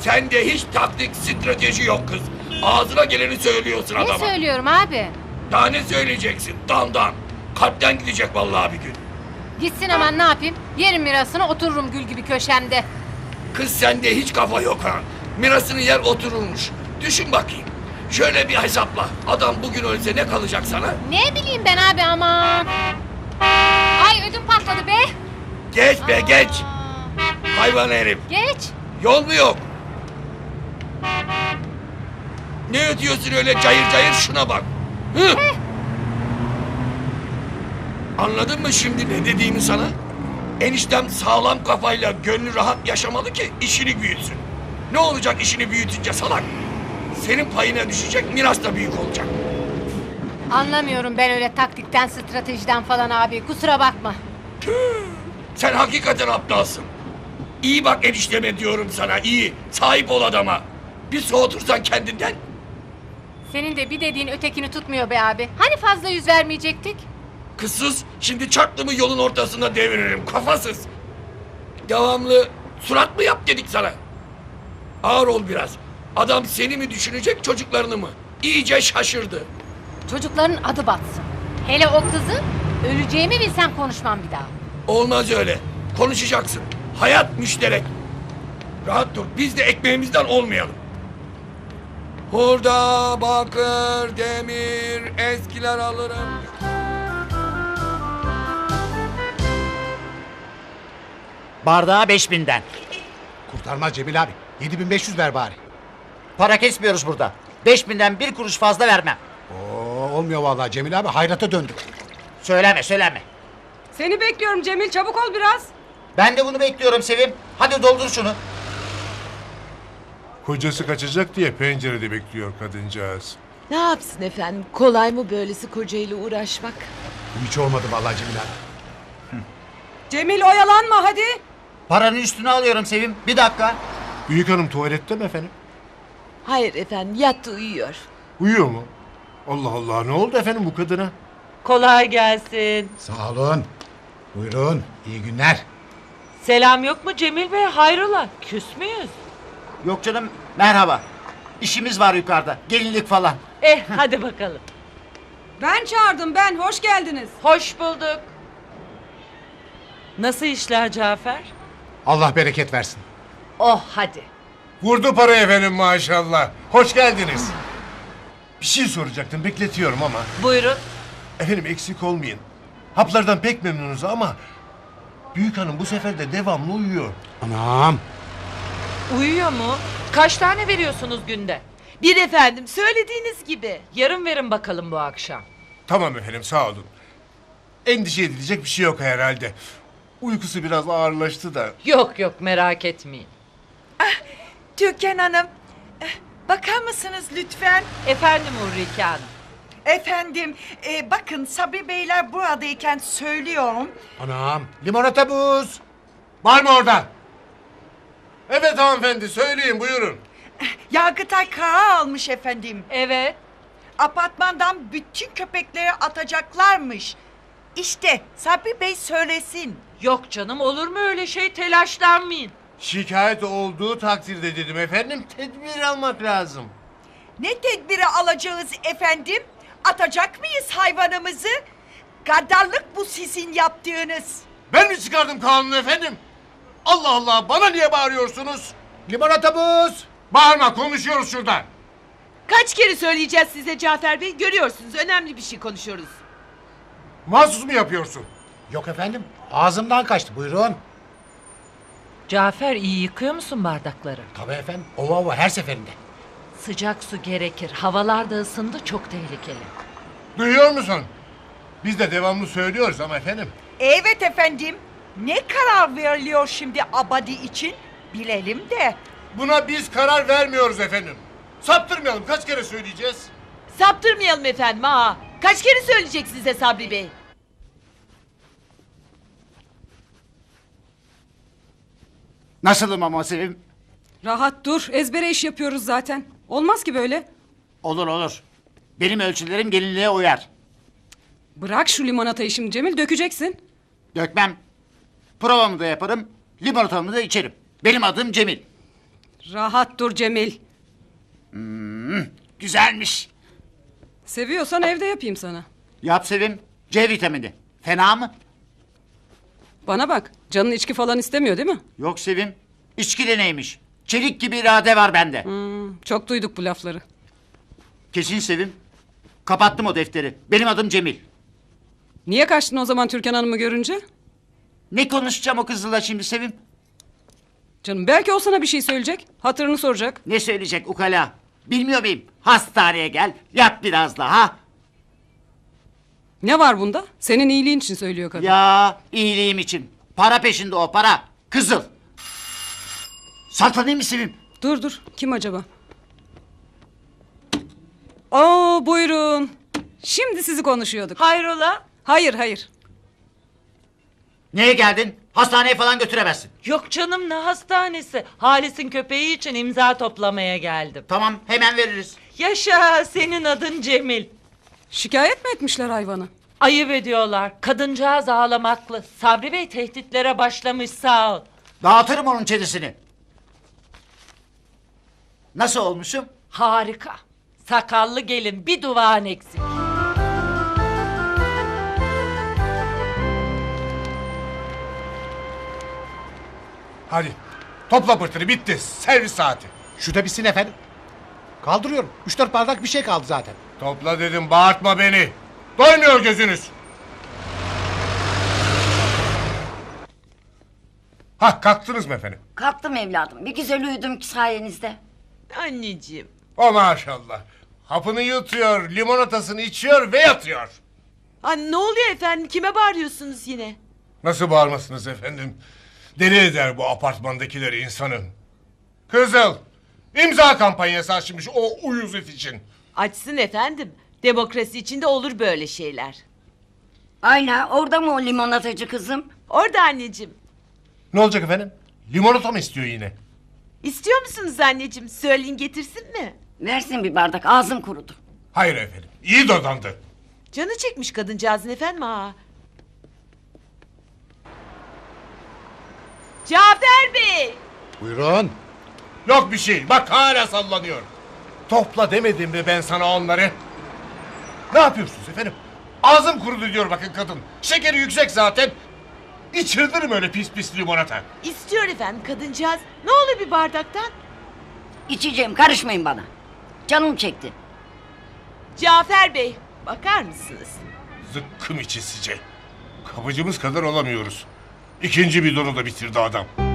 Sende hiç taktik, strateji yok kız. Ağzına geleni söylüyorsun Ne adama. söylüyorum abi? Daha ne söyleyeceksin? Dandan. Kalpten gidecek vallahi bir gün. Gitsin aman ne yapayım? Yerim mirasını otururum gül gibi köşemde. Kız sende hiç kafa yok ha. Mirasını yer otururmuş. Düşün bakayım. Şöyle bir hesapla. Adam bugün ölse ne kalacak sana? Ne bileyim ben abi aman. Ay ödüm patladı be. Geç be geç. Hayvan herif. Geç. Yol mu yok? Ne ödüyorsun öyle cayır cayır şuna bak. Hı? Anladın mı şimdi ne dediğimi sana? Eniştem sağlam kafayla gönlü rahat yaşamalı ki işini büyütsün. Ne olacak işini büyütünce salak? Senin payına düşecek miras da büyük olacak. Anlamıyorum ben öyle taktikten stratejiden falan abi kusura bakma. Sen hakikaten aptalsın. İyi bak enişteme diyorum sana iyi. Sahip ol adama. Bir soğutursan kendinden Senin de bir dediğin ötekini tutmuyor be abi. Hani fazla yüz vermeyecektik? Kızsız şimdi çaktımı yolun ortasında deviririm kafasız. Devamlı surat mı yap dedik sana. Ağır ol biraz. Adam seni mi düşünecek çocuklarını mı? İyice şaşırdı. Çocukların adı batsın. Hele o kızı öleceğimi bilsem konuşmam bir daha. Olmaz öyle. Konuşacaksın. Hayat müşterek. Rahat dur. Biz de ekmeğimizden olmayalım. Hurda, bakır, demir, eskiler alırım. Bardağa 5000'den. Kurtarmaz Cemil abi. 7500 ver bari. Para kesmiyoruz burada. 5000'den bir kuruş fazla vermem. Oo, olmuyor vallahi Cemil abi. Hayrata döndük. Söyleme söyleme. Seni bekliyorum Cemil çabuk ol biraz. Ben de bunu bekliyorum Sevim. Hadi doldur şunu. Kocası kaçacak diye pencerede bekliyor kadıncağız. Ne yapsın efendim? Kolay mı böylesi kocayla uğraşmak? Hiç olmadı vallahi Cemil abi. Cemil oyalanma hadi. Paranın üstüne alıyorum Sevim. Bir dakika. Büyük hanım tuvalette mi efendim? Hayır efendim yattı uyuyor. Uyuyor mu? Allah Allah ne oldu efendim bu kadına? Kolay gelsin. Sağ olun. Buyurun. İyi günler. Selam yok mu Cemil Bey? Hayrola? Küs müyüz? Yok canım merhaba. İşimiz var yukarıda. Gelinlik falan. Eh hadi bakalım. Ben çağırdım ben hoş geldiniz. Hoş bulduk. Nasıl işler Cafer? Allah bereket versin. Oh hadi. Vurdu para efendim maşallah. Hoş geldiniz. Bir şey soracaktım bekletiyorum ama. Buyurun. Efendim eksik olmayın. Haplardan pek memnunuz ama... Büyük hanım bu sefer de devamlı uyuyor. Anam. Uyuyor mu? Kaç tane veriyorsunuz günde? Bir efendim söylediğiniz gibi. Yarın verin bakalım bu akşam. Tamam efendim sağ olun. Endişe edilecek bir şey yok herhalde. Uykusu biraz ağırlaştı da. Yok yok merak etmeyin. Türkan Hanım, eh, bakar mısınız lütfen? Efendim Ulrike Hanım. Efendim, e, bakın Sabri Beyler buradayken söylüyorum. Anam. Limonata buz. Var mı orada? Evet hanımefendi söyleyin buyurun. Yargıtay karar almış efendim. Evet. Apartmandan bütün köpekleri atacaklarmış. İşte Sabri Bey söylesin. Yok canım olur mu öyle şey telaşlanmayın. Şikayet olduğu takdirde dedim efendim tedbir almak lazım. Ne tedbiri alacağız efendim? Atacak mıyız hayvanımızı? Gaddarlık bu sizin yaptığınız. Ben mi çıkardım kanunu efendim? Allah Allah bana niye bağırıyorsunuz? Limonata buz. Bağırma konuşuyoruz şurada. Kaç kere söyleyeceğiz size Cafer Bey? Görüyorsunuz önemli bir şey konuşuyoruz. Mahsus mu yapıyorsun? Yok efendim. Ağzımdan kaçtı. Buyurun. Cafer iyi yıkıyor musun bardakları? Tabii efendim. Ova ova her seferinde. Sıcak su gerekir. Havalar da ısındı çok tehlikeli. Duyuyor musun? Biz de devamlı söylüyoruz ama efendim. Evet efendim. Ne karar veriliyor şimdi abadi için? Bilelim de. Buna biz karar vermiyoruz efendim. Saptırmayalım kaç kere söyleyeceğiz? Saptırmayalım efendim ha. Kaç kere söyleyecek size Sabri Bey? Nasılım ama Sevim? Rahat dur ezbere iş yapıyoruz zaten. Olmaz ki böyle. Olur olur. Benim ölçülerim gelinliğe uyar. Bırak şu limonatayı şimdi Cemil dökeceksin. Dökmem. Provamı da yaparım. Limonatamı da içerim. Benim adım Cemil. Rahat dur Cemil. Güzelmiş. Seviyorsan evde yapayım sana. Yap Sevim. C vitamini. Fena mı? Bana bak. Canın içki falan istemiyor değil mi? Yok Sevim. İçki de neymiş? Çelik gibi irade var bende. Hmm, çok duyduk bu lafları. Kesin Sevim. Kapattım o defteri. Benim adım Cemil. Niye kaçtın o zaman Türkan Hanım'ı görünce? Ne konuşacağım o kızla şimdi Sevim? Canım belki o sana bir şey söyleyecek. Hatırını soracak. Ne söyleyecek ukala? Bilmiyor muyum? Hastaneye gel. Yat biraz daha. Ne var bunda? Senin iyiliğin için söylüyor kadın. Ya iyiliğim için. Para peşinde o para. Kızıl. Saklanayım mı Sevim? Dur dur. Kim acaba? Oo buyurun. Şimdi sizi konuşuyorduk. Hayrola? Hayır hayır. Niye geldin? Hastaneye falan götüremezsin. Yok canım ne hastanesi. Halis'in köpeği için imza toplamaya geldim. Tamam hemen veririz. Yaşa senin adın Cemil. Şikayet mi etmişler hayvanı? Ayıp ediyorlar. Kadıncağız ağlamaklı. Sabri Bey tehditlere başlamış sağ ol. Dağıtırım onun çenesini. Nasıl olmuşum? Harika. Sakallı gelin bir duvağın eksik. Hadi. Topla pırtını bitti. Servis saati. Şu da bitsin efendim. Kaldırıyorum. Üç dört bardak bir şey kaldı zaten. Topla dedim bağırtma beni. Doymuyor gözünüz. Hah kalktınız mı efendim? Kalktım evladım. Bir güzel uyudum ki sayenizde. Anneciğim. O maşallah. Hapını yutuyor, limonatasını içiyor ve yatıyor. Anne ne oluyor efendim? Kime bağırıyorsunuz yine? Nasıl bağırmasınız efendim? Deli eder bu apartmandakileri insanın. Kızıl, imza kampanyası açmış o uyuz it için. Açsın efendim. Demokrasi içinde olur böyle şeyler. Ayla orada mı o limonatacı kızım? Orada anneciğim. Ne olacak efendim? Limonata mı istiyor yine? İstiyor musunuz anneciğim? Söyleyin getirsin mi? Versin bir bardak ağzım kurudu. Hayır efendim, iyi dadandı. Canı çekmiş kadıncağızın efendim ha. Cafer Bey! Buyurun. Yok bir şey, bak hala sallanıyor. Topla demedim mi ben sana onları? Ne yapıyorsunuz efendim? Ağzım kurudu diyor bakın kadın. Şekeri yüksek zaten. İçirdirim öyle pis pis limonata. İstiyor efendim kadıncağız. Ne olur bir bardaktan? İçeceğim karışmayın bana. Canım çekti. Cafer Bey, bakar mısınız? Zıkkım içisice. Kapıcımız kadar olamıyoruz. İkinci bidonu da bitirdi adam.